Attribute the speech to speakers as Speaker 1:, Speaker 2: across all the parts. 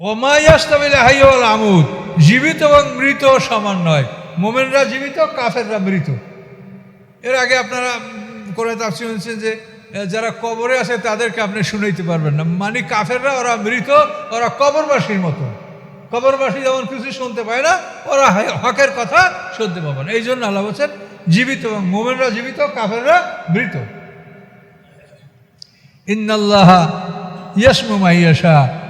Speaker 1: ওমাইয়াস্তাবিল হাইওয়াল আমুদ। জীবিত এবং মৃত সমান নয়। মোমেনরা জীবিত, কাফেররা মৃত। এর আগে আপনারা করে তার শুনেছেন যে যারা কবরে আছে তাদেরকে আপনি শুনাইতে পারবেন না। মানে কাফেররা, ওরা মৃত, ওরা কবরবাসীর মতো। কবরবাসী যেমন কিছু শুনতে পায় না, ওরা হকের কথা শুনতে পাবে না। এই জন্য আল্লাহ বলছেন, জীবিত এবং মোমেনরা জীবিত, কাফেররা মৃত। ইন্নাল্লাহ ইয়াসমু মাইয়াশা।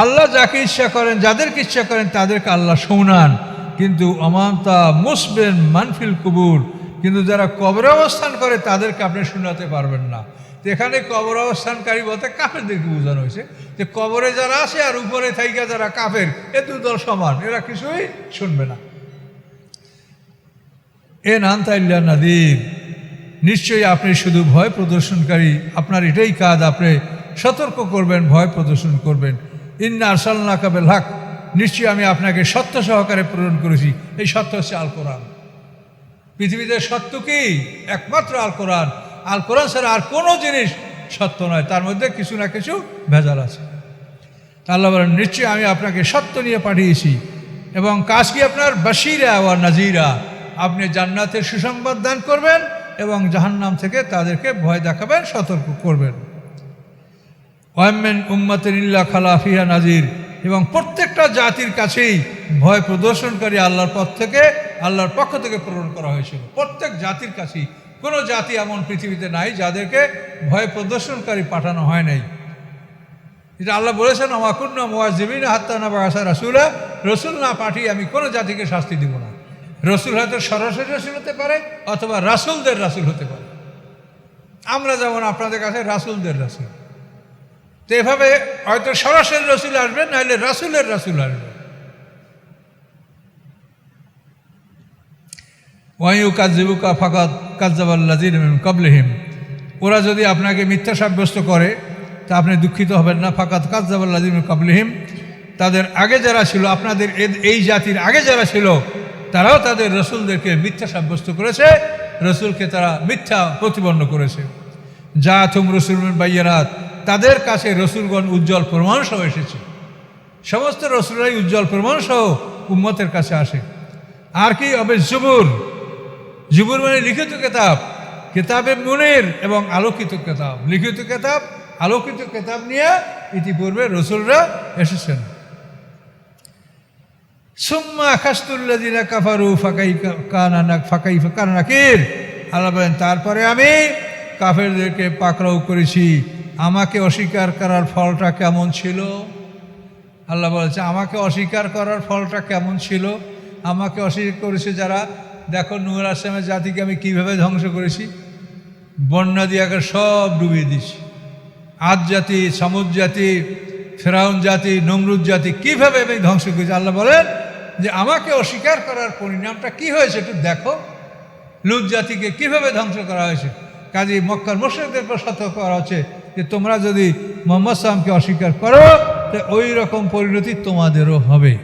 Speaker 1: আল্লাহ যাকে ইচ্ছা করেন, যাদেরকে ইচ্ছা করেন, তাদেরকে আল্লাহ শোনান। কিন্তু অমান্তা মুসবেন মানফিল কুবুর, কিন্তু যারা কবরে অবস্থান করে, তাদেরকে আপনি শোনাতে পারবেন না। তো এখানে কবর অবস্থানকারী বলতে কাফেরদেরকে বোঝানো হয়েছে যে কবরে যারা আছে আর উপরে থাইকা যারা কাফের, এ দুদল সমান, এরা কিছুই শুনবে না। এ নান্তাইল্লা নাদির, নিশ্চয়ই আপনি শুধু ভয় প্রদর্শনকারী, আপনার এটাই কাজ, আপনি সতর্ক করবেন, ভয় প্রদর্শন করবেন। ইন্না আরসাল্লা কাবেল হাক। নিশ্চয়ই আমি আপনাকে সত্য সহকারে প্রেরণ করেছি। এই সত্য হচ্ছে আল কোরআন। পৃথিবীতে সত্য কি? একমাত্র আল কোরআন। আল কোরআন ছাড়া আর কোনো জিনিস সত্য নয়। তার মধ্যে কিছু না কিছু ভেজাল আছে। আল্লাহ বলেন, নিশ্চয়ই আমি আপনাকে সত্য নিয়ে পাঠিয়েছি এবং কাজ কি আপনার? বাসিরা ওয়া নাজিরা আপনি জান্নাতের সুসংবাদ দান করবেন এবং জাহান্নাম থেকে তাদেরকে ভয় দেখাবেন, সতর্ক করবেন। ওয়ামেন উম্মাতের ইল্লা খালাফিয়া নাজির। এবং প্রত্যেকটা জাতির কাছেই ভয় প্রদর্শনকারী আল্লাহর পথ থেকে, আল্লাহর পক্ষ থেকে প্রেরণ করা হয়েছিল। প্রত্যেক জাতির কাছেই। কোনো জাতি এমন পৃথিবীতে নাই যাদেরকে ভয় প্রদর্শনকারী পাঠানো হয় নাই। এটা আল্লাহ বলেছেন আমাকুন্ন মোয়াজিবিন হাত্তানা বাসা রাসুলা। রসুল না পাঠিয়ে আমি কোনো জাতিকে শাস্তি দিব না। রসুল হয়তো সরাসরি রসুল হতে পারে অথবা রাসুলদের রাসুল হতে পারে। আমরা যেমন আপনাদের কাছে রাসুলদের রাসুল। তো এভাবে হয়তো সরাসরি রসুল আসবে নাহলে রাসুলের রাসুল আসবে ওয়াইউ কাজিবুকা ফাকাত কাজাবাল্লাজির কবলেহিম ওরা যদি আপনাকে মিথ্যা সাব্যস্ত করে, তা আপনি দুঃখিত হবেন না। ফাকাত কাজাবাল্লাজিম কবলেহিম তাদের আগে যারা ছিল, আপনাদের এই জাতির আগে যারা ছিল, তারাও তাদের রসুলদেরকে মিথ্যা সাব্যস্ত করেছে, রসুলকে তারা মিথ্যা প্রতিপন্ন করেছে। যা তুম রসুল বাইয়ারাত তাদের কাছে রসুলগণ উজ্জ্বল প্রমাণ সহ এসেছে। সমস্ত রসুলরাই উজ্জ্বল প্রমাণ সহ উম্মতের কাছে আসে। আর কি হবে জুবুর? জুবুর মানে লিখিত কেতাব। কেতাবে মুনের এবং আলোকিত কেতাব। লিখিত কেতাব, আলোকিত কেতাব নিয়ে ইতিপূর্বে রসুলরা এসেছেন। সুম্মা খাস্তুল্লাদিনা কাফারু ফাকাই কানা ফাকাই কানা নাকির। আল্লাহ তারপরে আমি কাফেরদেরকে পাকড়াও করেছি। আমাকে অস্বীকার করার ফলটা কেমন ছিল? আল্লাহ বলেছে, আমাকে অস্বীকার করার ফলটা কেমন ছিল? আমাকে অস্বীকার করেছে যারা, দেখো নূর আসলামের জাতিকে আমি কীভাবে ধ্বংস করেছি? বন্যা দিয়ে সব ডুবিয়ে দিছি আদ জাতি, সামুদ জাতি, ফেরাউন জাতি, নমরুদ জাতি কীভাবে আমি ধ্বংস করেছি? আল্লাহ বলেন যে আমাকে অস্বীকার করার পরিণামটা কি হয়েছে একটু দেখো। লুত জাতিকে কীভাবে ধ্বংস করা হয়েছে? কাজী মক্কার উপর সতর্ক করা হচ্ছে। যে তোমরা যদি মোহাম্মদ সালামকে অস্বীকার করো, তো ওই রকম পরিণতি তোমাদেরও হবে।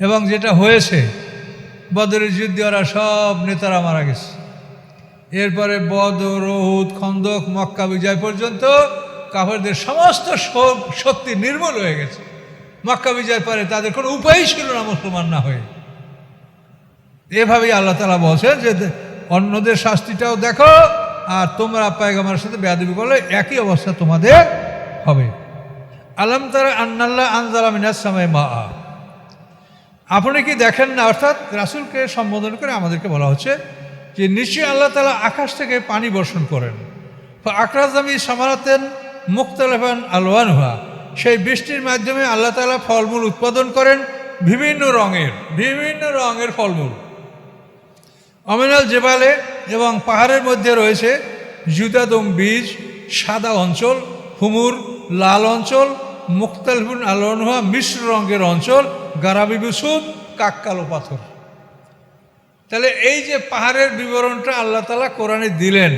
Speaker 1: এবং যেটা হয়েছে, বদরের যুদ্ধে ওরা সব নেতারা মারা গেছে। এরপরে বদর রহুদ খন্দক, মক্কা, বিজয় পর্যন্ত কাফেরদের সমস্ত শক্তি নির্মূল হয়ে গেছে। মক্কা বিজয়ের পরে তাদের কোনো উপায়ই ছিল না মুসলমান না হয়ে। এভাবেই আল্লাহ তালা বলছেন যে অন্যদের শাস্তিটাও দেখো আর তোমরা পায়গামার সাথে বেয়াদবি করলে একই অবস্থা তোমাদের হবে। আলম তারা আন্নাল্লাহ আনজালা মিনাস সময় মা আপনি কি দেখেন না? অর্থাৎ রাসুলকে সম্বোধন করে আমাদেরকে বলা হচ্ছে যে নিশ্চয়ই আল্লাহ তালা আকাশ থেকে পানি বর্ষণ করেন। আকরাজামি সামারাতেন মুক্তালেফান আলওয়ানহা। সেই বৃষ্টির মাধ্যমে আল্লাহ তালা ফলমূল উৎপাদন করেন বিভিন্ন রঙের বিভিন্ন রঙের ফলমূল। অমিনাল জেবালে এবং পাহাড়ের মধ্যে রয়েছে জুদাদম বীজ, সাদা অঞ্চল, হুমুর লাল অঞ্চল মুক্তালফুন আলোনহা মিশ্র রঙের অঞ্চল গারাবি বিসুদ কাককালো পাথর। তাহলে এই যে পাহাড়ের বিবরণটা আল্লাহ তালা কোরআনে দিলেন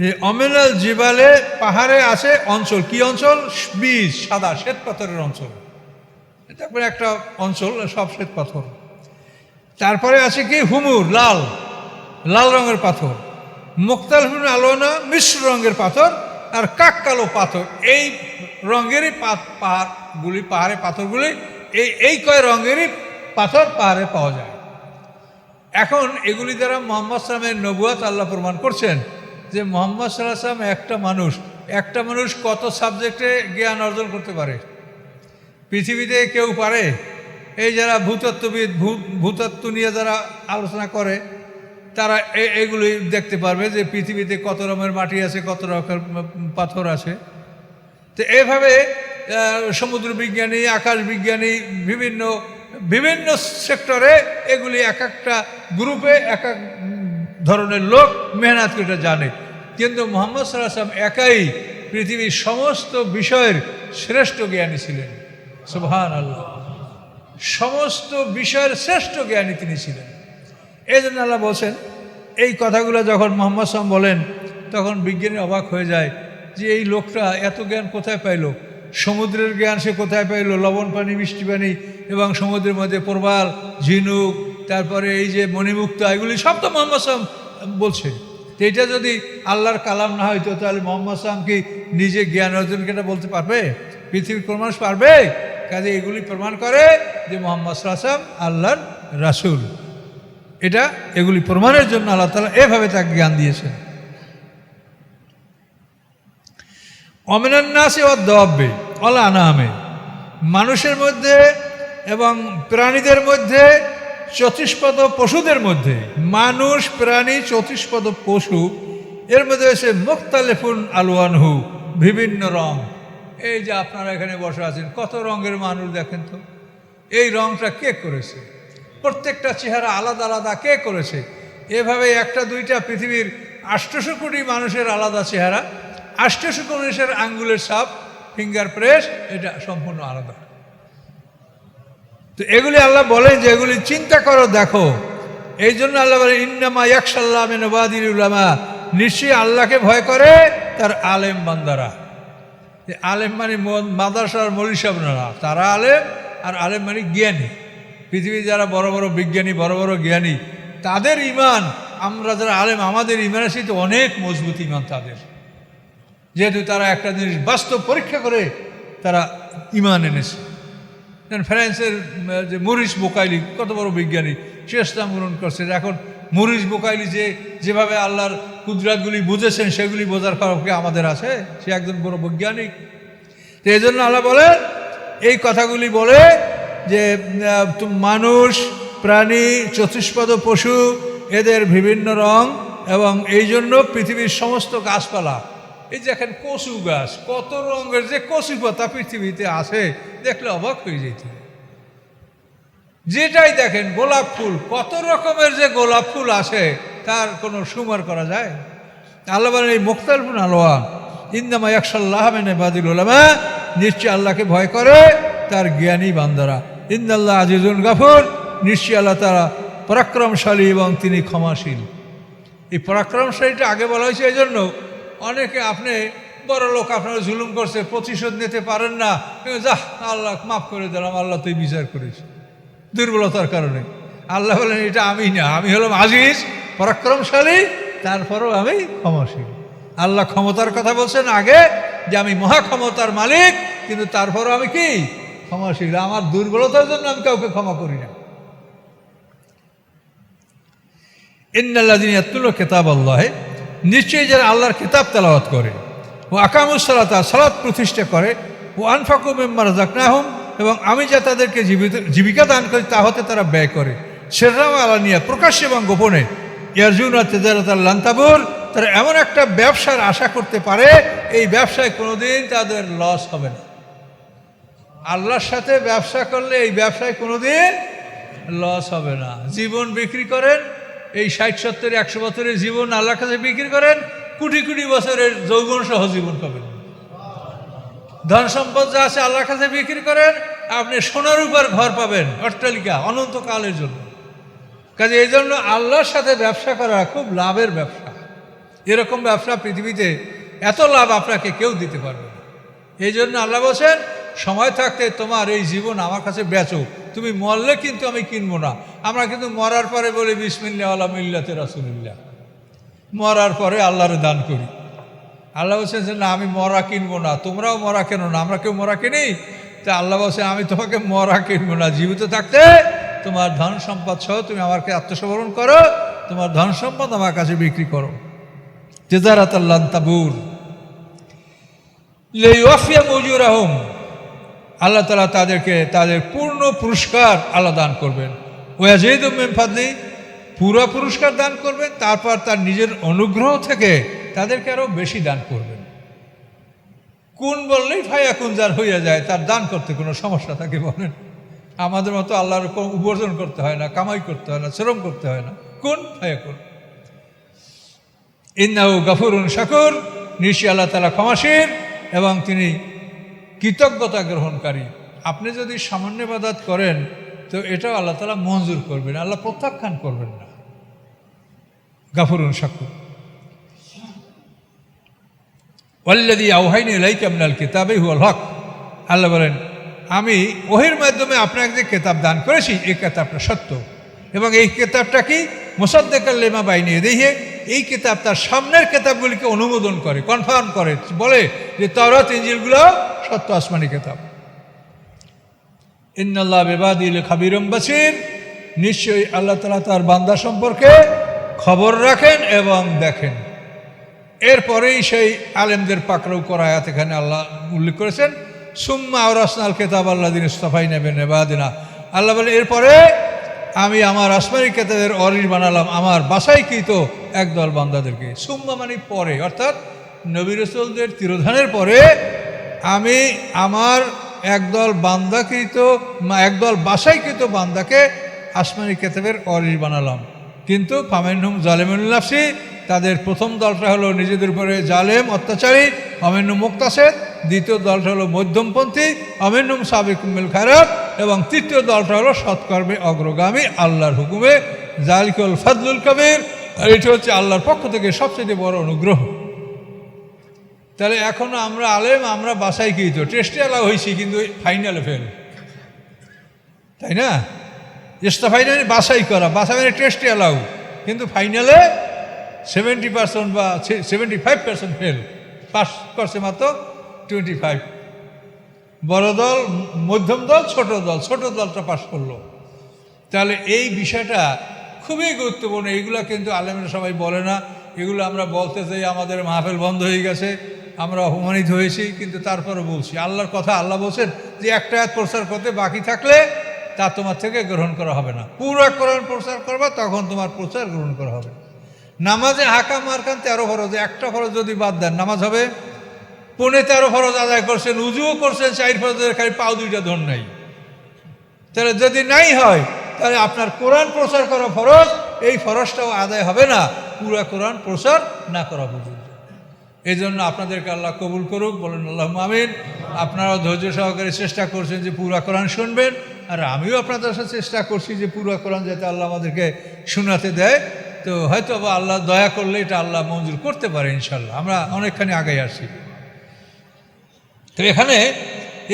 Speaker 1: যে অমিনাল জিবালে পাহাড়ে আছে অঞ্চল, কি অঞ্চল? বীজ, সাদা শ্বেত পাথরের অঞ্চল। তারপরে একটা অঞ্চল, সব শ্বেত পাথর। তারপরে আছে কি? হুমুর, লাল। লাল রঙের পাথর, মুক্তাল হুন আলোনা মিশ্র রঙের পাথর আর কাক কালো পাথর। এই রঙেরই পাহাড়গুলি, পাহাড়ে পাথরগুলি, এই এই কয় রঙেরই পাথর পাহাড়ে পাওয়া যায়। এখন এগুলি দ্বারা মোহাম্মদ সালামের নবুয়াত আল্লাহ প্রমাণ করছেন যে মোহাম্মদ সাল্লাহ সাল্লাম একটা মানুষ একটা মানুষ কত সাবজেক্টে জ্ঞান অর্জন করতে পারে? পৃথিবীতে কেউ পারে? এই যারা ভূতত্ত্ববিদ, ভূ- ভূতত্ত্ব নিয়ে যারা আলোচনা করে তারা এগুলি দেখতে পারবে যে পৃথিবীতে কত রকমের মাটি আছে কত রকমের পাথর আছে। তো এইভাবে আহ, সমুদ্র বিজ্ঞানী আকাশ বিজ্ঞানী বিভিন্ন বিভিন্ন সেক্টরে এগুলি এক একটা গ্রুপে এক এক ধরনের লোক মেহনত করে জানে। কিন্তু মোহাম্মদ সাল্লাম একাই পৃথিবীর সমস্ত বিষয়ের শ্রেষ্ঠ জ্ঞানী ছিলেন। সুবহান আল্লাহ সমস্ত বিষয়ের শ্রেষ্ঠ জ্ঞানী তিনি ছিলেন। এই জন্য আল্লাহ বলছেন এই কথাগুলো যখন মোহাম্মদ সাল্লাম বলেন, তখন বিজ্ঞানী অবাক হয়ে যায় যে এই লোকটা এত জ্ঞান কোথায় পাইলো? সমুদ্রের জ্ঞান সে কোথায় পাইলো? লবণ পানি, মিষ্টি পানি এবং সমুদ্রের মধ্যে প্রবাল, ঝিনুক, তারপরে এই যে মণিমুক্তা, এগুলি সব তো মোহাম্মদ সাল্লাম বলছে। তো এটা যদি আল্লাহর কালাম না হইতো, তাহলে মোহাম্মদ সাল্লাম কি নিজে জ্ঞান অর্জন এটা বলতে পারবে? পৃথিবীর মানুষ পারবে? কাজে এগুলি প্রমাণ করে যে মোহাম্মদ সাল্লাম আল্লাহর রাসূল। এটা এগুলি প্রমাণের জন্য আল্লাহ তালা এভাবে তাকে জ্ঞান দিয়েছেন। অমিনান্নাসে ও দব্বে অলা আনামে। মানুষের মধ্যে এবং প্রাণীদের মধ্যে, চতুষ্পদ পশুদের মধ্যে। মানুষ, প্রাণী, চতুষ্পদ পশু, এর মধ্যে হচ্ছে মুক্তালেফুন আলওয়ানহু, বিভিন্ন রং। এই যে আপনারা এখানে বসে আছেন, কত রঙের মানুষ দেখেন তো? এই রংটা কে করেছে? প্রত্যেকটা চেহারা আলাদা আলাদা কে করেছে? এভাবে একটা দুইটা পৃথিবীর আষ্টশো কোটি মানুষের আলাদা চেহারা আষ্টশো মানুষের আঙ্গুলের সাপ ফিঙ্গার প্রেস এটা সম্পূর্ণ আলাদা। তো এগুলি আল্লাহ বলেন যে এগুলি চিন্তা করো, দেখো। এই জন্য আল্লাহ বলে ইন্নামা ইয়াকসাল্লাহ নবাদির উলামা। নিশ্চয়ই আল্লাহকে ভয় করে তার আলেম বান্দারা। আলেম মানে ম- মাদ্রাসার মরিসাব তারা আলেম আর আলেম মানে জ্ঞানী। পৃথিবীর যারা বড় বড় বিজ্ঞানী, বড় বড় জ্ঞানী, তাদের ইমান, আমরা যারা আলেম, আমাদের ইমানের সাথে অনেক মজবুত ইমান তাদের। যেহেতু তারা একটা জিনিস বাস্তব পরীক্ষা করে তারা ইমান এনেছে। ফ্রান্সের যে মরিস বোকাইলি কত বড় বিজ্ঞানী, সে ইসলাম গ্রহণ করছে। এখন মরিস বোকাইলি যে, যেভাবে আল্লাহর কুদরাতগুলি বুঝেছেন, সেগুলি বোঝার খবর আমাদের আছে। সে একজন বড় বৈজ্ঞানিক। তো এই জন্য আল্লাহ বলে, এই কথাগুলি বলে যে মানুষ, প্রাণী, চতুষ্পদ, পশু, এদের বিভিন্ন রং এবং এই জন্য পৃথিবীর সমস্ত গাছপালা। এই যে এখন কচু গাছ, কত রঙের যে কচু পাতা পৃথিবীতে আছে, দেখলে অবাক হয়ে যেত। যেটাই দেখেন, গোলাপ ফুল, কত রকমের যে গোলাপ ফুল আছে, তার কোনো সুমার করা যায়? আল্লাহ এই মুক্তার ফুল আলোয়া ইন্দামা একশাল্লাহ মেনে বাদিল ওলামা নিশ্চয় আল্লাহকে ভয় করে তার জ্ঞানী বান্দারা। ইন্দাল্লাহ আজিজুল গাফর। নিশ্চয় আল্লাহ তারা পরাক্রমশালী এবং তিনি ক্ষমাশীল। এই পরাক্রমশালীটা আগে বলা হয়েছে এই জন্য অনেকে আপনি বড় লোক আপনারা জুলুম করছে, প্রতিশোধ নিতে পারেন না। যাহ, আল্লাহ মাফ করে দিলাম আল্লাহ তুই বিচার করিস। দুর্বলতার কারণে। আল্লাহ বলেন, এটা আমি না, আমি হলাম আজিজ, পরাক্রমশালী, তারপরেও আমি ক্ষমাশীল। আল্লাহ ক্ষমতার কথা বলছেন আগে যে আমি মহা ক্ষমতার মালিক, কিন্তু তারপরও আমি কি? ক্ষমাশীল আমার দুর্বলতার জন্য আমি কাউকে ক্ষমা করি না। ইন্নাল্লাদিন ইয়াতুল্লাহ আল্লাহে নিশ্চয়ই যারা আল্লাহর কিতাব তেলাওয়াত করে, ও আকামুসালাতা সালাত প্রতিষ্ঠা করে, ও আনফাকু মেম্বার জাকনাহম এবং আমি যা তাদেরকে জীবিত, জীবিকা দান করি, তা হতে তারা ব্যয় করে। সেরাও আলানিয়া প্রকাশ্যে এবং গোপনে, ইয়ারজুনা তেজারত লান্তাবুর, তারা এমন একটা ব্যবসার আশা করতে পারে, এই ব্যবসায় কোনোদিন তাদের লস হবে না। আল্লাহর সাথে ব্যবসা করলে এই ব্যবসায় কোনোদিন লস হবে না। জীবন বিক্রি করেন, এই ষাট, সত্তর, একশো বছরের জীবন আল্লাহর কাছে বিক্রি করেন, কোটি কোটি বছরের যৌবন সহ জীবন পাবেন। ধন সম্পদ যা আছে আল্লাহর কাছে বিক্রি করেন, আপনি সোনার উপর ঘর পাবেন, অট্টালিকা, অনন্তকালের জন্য। কাজে এই জন্য আল্লাহর সাথে ব্যবসা করা খুব লাভের ব্যবসা। এরকম ব্যবসা পৃথিবীতে এত লাভ আপনাকে কেউ দিতে পারবে না। এই জন্য আল্লাহ বলছেন সময় থাকতে তোমার এই জীবন আমার কাছে বেচো। তুমি মরলে কিন্তু আমি কিনবো না। আমরা কিন্তু মরার পরে বলি বিসমিল্লা আল্লাহ মিল্লাতে রাসুলিল্লাহ। মরার পরে আল্লাহরে দান করি। আল্লাহ বলছেন যে, না, আমি মরা কিনবো না। তোমরাও মরা কেন না? আমরা কেউ মরা কিনি? তা আল্লাহ বলছে, আমি তোমাকে মরা কিনবো না। জীবিত থাকতে তোমার ধন সম্পদ সহ তুমি আমাকে আত্মসমরণ করো। তোমার ধন সম্পদ আমার কাছে বিক্রি করো। তেজারাত আল্লাহ তাবুর লেওয়াফিয়া মজুর আহম আল্লাহ তালা তাদেরকে তাদের পূর্ণ পুরস্কার আল্লাহ দান করবেন। ওয়াজিদ ফাদলি, পুরো পুরস্কার দান করবেন, তারপর তার নিজের অনুগ্রহ থেকে তাদেরকে আরও বেশি দান করবেন। কোন বললেই ভাইয়া কোন যার হইয়া যায়, তার দান করতে কোনো সমস্যা থাকে বলেন। আমাদের মতো আল্লাহর উপার্জন করতে হয় না, কামাই করতে হয় না, শ্রম করতে হয় না। কোন ভাইয়া কোন। ইন্নাহু গফুরুন শাকুর নিশ্চয় আল্লাহ তালা ক্ষমাসীন এবং তিনি কৃতজ্ঞতা গ্রহণকারী। আপনি যদি সামান্য বাদাত করেন, তো এটাও আল্লাহ তালা মঞ্জুর করবেন। আল্লাহ প্রত্যাখ্যান করবেন না। গাফরুন শাকুর ওয়াল্লাদি আউহাইনি লাইক আমনাল কিতাবে হুয়াল হক। আল্লাহ বলেন, আমি ওহির মাধ্যমে আপনাকে যে কেতাব দান করেছি, এই কেতাবটা সত্য। এবং এই কেতাবটা কি? মোসাদ্দেকাল লেমা বাইনি দেখে এই কেতাব তার সামনের কেতাবগুলিকে অনুমোদন করে কনফার্ম করে, বলে যে তরত ইঞ্জিলগুলো সত্য আসমানি কেতাব। ইন্নাল্লাহ বেবাদিল খাবিরম বাসির, নিশ্চয়ই আল্লাহ তালা তার বান্দা সম্পর্কে খবর রাখেন এবং দেখেন। এরপরেই সেই আলেমদের পাকড়াও করা আয়াত এখানে আল্লাহ উল্লেখ করেছেন, সুম্মা আওরাসনাল কেতাব আল্লাহ দিন ইস্তফাই নেবেন এবাদিনা আল্লাহ বলে এরপরে আমি আমার আসমানি কেতাবের অরির বানালাম, আমার বাসাইকৃত একদল বান্দাদেরকে। সুম্মা মানে পরে, অর্থাৎ নবী রসুলদের তিরোধানের পরে আমি আমার একদল বান্দাকৃত একদল বাসাইকৃত বান্দাকে আসমানি কেতাবের অরির বানালাম। কিন্তু ফামেনহুম জালেমুল্লাফসি তাদের প্রথম দলটা হলো নিজেদের উপরে জালেম, অত্যাচারী অমেন্নু মুক্তাসেদ, দ্বিতীয় দলটা হলো মধ্যমপন্থী অমেন্নুম সাবিকুমিল খারাপ এবং তৃতীয় দলটা হলো সৎকর্মে অগ্রগামী, আল্লাহর হুকুমে জালিকুল ফাদলুল কবির। আর এটা হচ্ছে আল্লাহর পক্ষ থেকে সবচেয়ে বড় অনুগ্রহ। তাহলে এখনও আমরা আলেম, আমরা বাসায় কি তো টেস্টে এলাও হয়েছি, কিন্তু ফাইনালে ফেল তাই না? চেষ্টা ফাইনালে বাসাই করা। বাসা মানে টেস্টে এলাও কিন্তু ফাইনালে সেভেন্টি পার্সেন্ট বা seventy five percent fail pass করছে মাত্র টোয়েন্টি ফাইভ বড় দল, মধ্যম দল, ছোট দল। ছোট দলটা পাস করল। তাহলে এই বিষয়টা খুবই গুরুত্বপূর্ণ। এইগুলো কিন্তু আলেমরা সবাই বলে না। এগুলো আমরা বলতে চাই, আমাদের মাহফিল বন্ধ হয়ে গেছে, আমরা অপমানিত হয়েছি, কিন্তু তারপরে বলছি, আল্লাহর কথা আল্লাহ বলছেন যে একটা হাত প্রচার করতে বাকি থাকলে তা তোমার থেকে গ্রহণ করা হবে না। পুরো কোরআন প্রচার করবা, তখন তোমার প্রচার গ্রহণ করা হবে। নামাজে হাকা মারখান তেরো ফরজ, একটা ফরজ যদি বাদ দেন, নামাজ হবে? পনে তেরো ফরজ আদায় করছেন, উজুও করছেন, চার ফরজের খালি পাও দুইটা ধন নাই। তাহলে যদি নাই হয় তাহলে আপনার কোরআন প্রচার করা ফরজ, এই ফরজটাও আদায় হবে না। পুরা কোরআন প্রচার না করা পর্যন্ত। এই জন্য আপনাদেরকে আল্লাহ কবুল করুক, বলেন আল্লাহ আমিন। আপনারাও ধৈর্য সহকারে চেষ্টা করছেন যে পুরা কোরআন শুনবেন, আর আমিও আপনাদের সাথে চেষ্টা করছি যে পুরা কোরআন যাতে আল্লাহ আমাদেরকে শোনাতে দেয়। তো হয়তো বা আল্লাহ দয়া করলে এটা আল্লাহ মঞ্জুর করতে পারে ইনশাল্লাহ আমরা অনেকখানি আগে আসি তো এখানে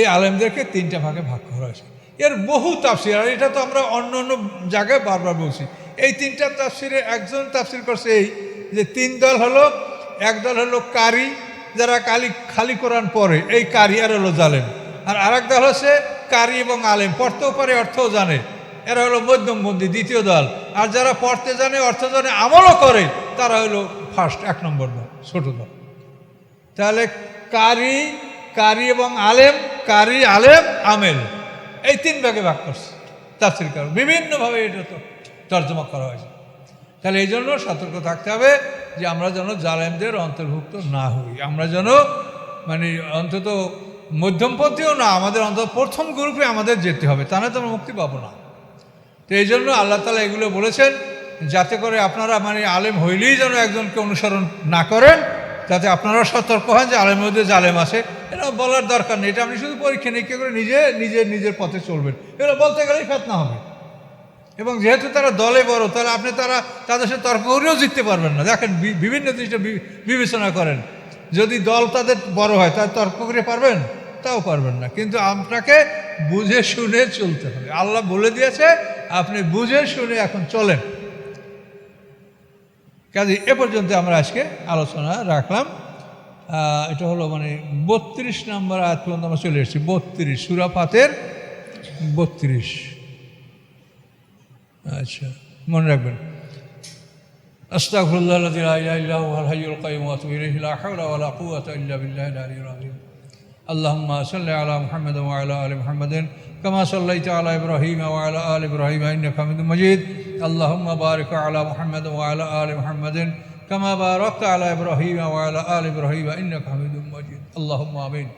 Speaker 1: এই আলেমদেরকে তিনটা ভাগে ভাগ করা হয়েছে। এর বহু তাফসির, আর এটা তো আমরা অন্য অন্য জায়গায় বারবার বলছি। এই তিনটা তাফসিরে একজন তাফসির করছে এই যে, তিন দল হলো, এক দল হলো কারি, যারা কালি, খালি কোরআন পড়ে, এই কারি আর হলো জালেম। আর আরেক দল হচ্ছে কারি এবং আলেম, পড়তেও পারে, অর্থও জানে। এরা হলো মধ্যমপন্থী দ্বিতীয় দল। আর যারা পড়তে জানে, অর্থ জানে, আমলও করে, তারা হলো ফার্স্ট এক নম্বর দল, ছোট দল। তাহলে কারি কারি এবং আলেম, কারি, আলেম, আমেল। এই তিন ভাগে ভাগ করছে। তাফসির কারণ। বিভিন্নভাবে এটা তো তর্জমা করা হয়েছে। তাহলে এই জন্য সতর্ক থাকতে হবে যে আমরা যেন জালেমদের অন্তর্ভুক্ত না হই। আমরা যেন মানে অন্তত মধ্যমপন্থীও না, আমাদের অন্তত প্রথম গ্রুপে আমাদের যেতে হবে। তা না তো আমরা মুক্তি পাবো না। তো এই জন্য আল্লাহ তালা এগুলো বলেছেন, যাতে করে আপনারা মানে আলেম হইলেই যেন একজনকে অনুসরণ না করেন যাতে আপনারাও সতর্ক হন যে আলেমের মধ্যে জালেম আছে এটা বলার দরকার নেই। এটা আপনি শুধু পরীক্ষা নিরীক্ষা করে নিজে নিজে, নিজের পথে চলবেন। এগুলো বলতে গেলেই ফেতনা হবে। এবং যেহেতু তারা দলে বড়, তাহলে আপনি তারা, তাদের সাথে তর্ক করেও জিততে পারবেন না। দেখেন বিভিন্ন জিনিসটা বিবেচনা করেন। যদি দল তাদের বড় হয়, তাহলে তর্ক করে পারবেন? তাও পারবেন না। কিন্তু আপনাকে বুঝে শুনে চলতে হবে। আল্লাহ বলে দিয়েছে, আপনি বুঝে শুনে এখন চলেন। কাজে এ পর্যন্ত আমরা আজকে আলোচনা রাখলাম। এটা হলো মানে বত্রিশ নম্বর আয়াত পর্যন্ত আমরা চলে এসেছি। বত্রিশ সুরাপাতের বত্রিশ। আচ্ছা মনে রাখবেন। আস্তাগফিরুল্লাহ আল্লাহ মহমদ মহমদিন كما صليت على إبراهيم وعلى آل إبراهيم إنك حميد مجيد. اللهم بارك على محمد وعلى آل محمد كما باركت على إبراهيم وعلى آل إبراهيم إنك حميد مجيد. اللهم آمين.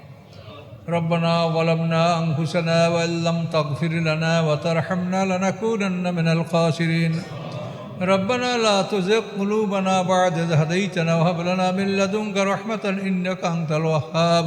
Speaker 1: ربنا ظلمنا أنفسنا وإن لم تغفر لنا وترحمنا لنكونن من الخاسرين. ربنا لا تزغ قلوبنا بعد إذ هديتنا وهب لنا من لدنك رحمة إنك أنت الوهاب.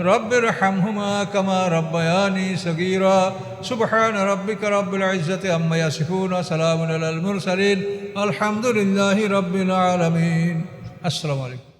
Speaker 1: রব্বের হামহুমা কামা রব্বায়ানি সগীরা। সুবহান রব্বিক রব্বিল ইজ্জতি আম্মা ইয়াসিফুন ওয়া সালামুন আলাল মুরসালিন। আলহামদুলিল্লাহি রব্বিল আলামিন। আসসালামু আলাইকুম।